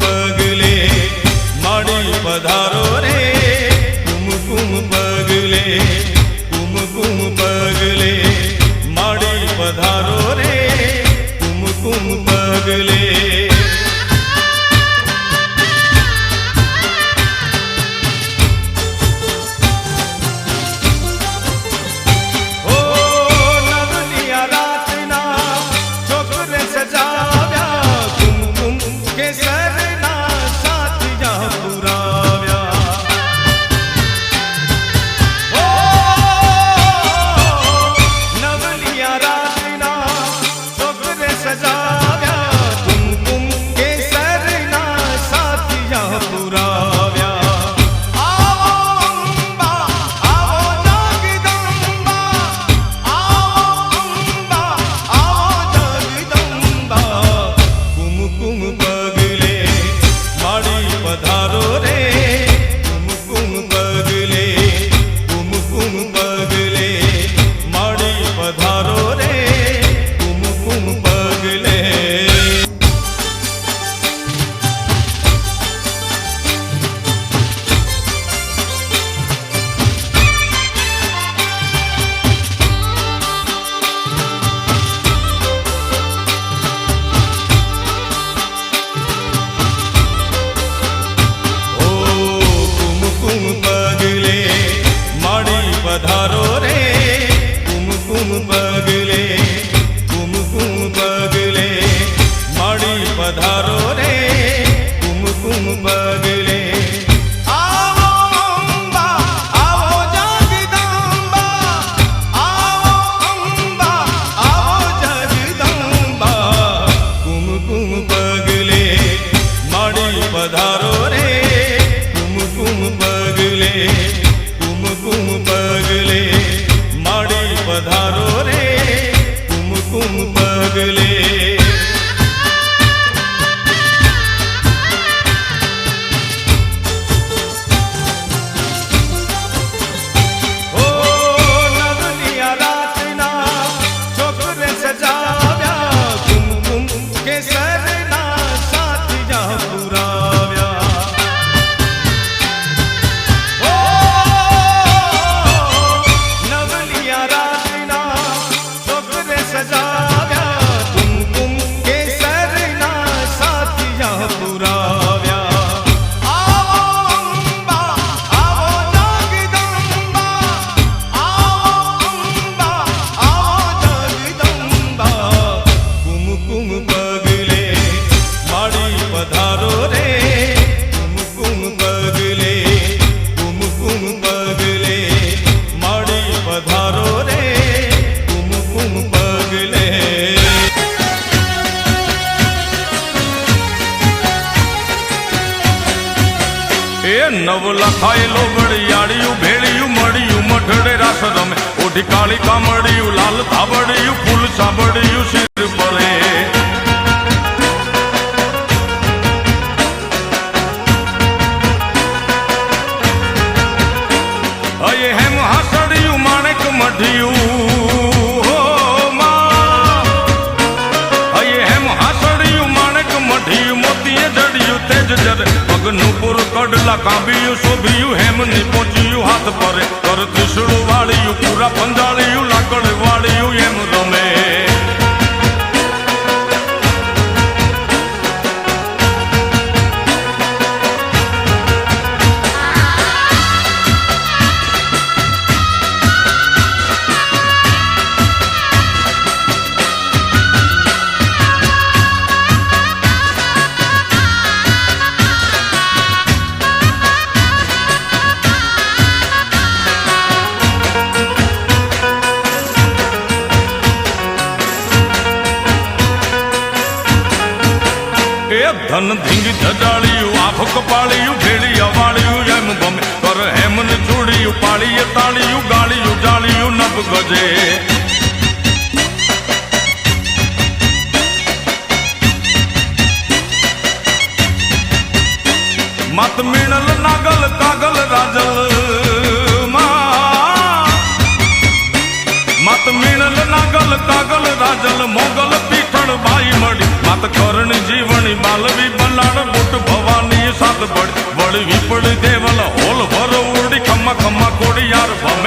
પગલે માડી પધા નવ લખાયેલો ભેળિયું, મળ્યું, મઢડે રાસ રમે ઓઢી કાળી કામડિયું લાલ થાબડિયું ફૂલ સાંભળ્યું શિર પરે અયે પગનું પૂર કડલા કાંબિયું, શોભિયું, હેમની પહોંચ્યું હાથ પર કર ત્રિશુળ વાળ્યું, પૂરા પંજાળ્યું લાકડ વાળ્યું, એમ રમે ધન ધીંગ ધડાળિયું આંખ કપાળિયું ભેળિયા વાળિયું એમ ગમે કર હેમન જોડિયું પાળીએ તાળિયું ગાળિયું જાળિયું નભ ગજે મત મીણલ નાગલ કાગલ રાજલ મત મીણલ નાગલ કાગલ રાજલ મોગલ પી વખાણ બાઈ મળી. માત કરણ જીવણી માલવી બનાણ મોટ ભવાની સાત ભળી વળી વિપળ દેવલ, હોલ ભર ઉડી ખમ્મા ખમ્મા કોડી યાર ભમ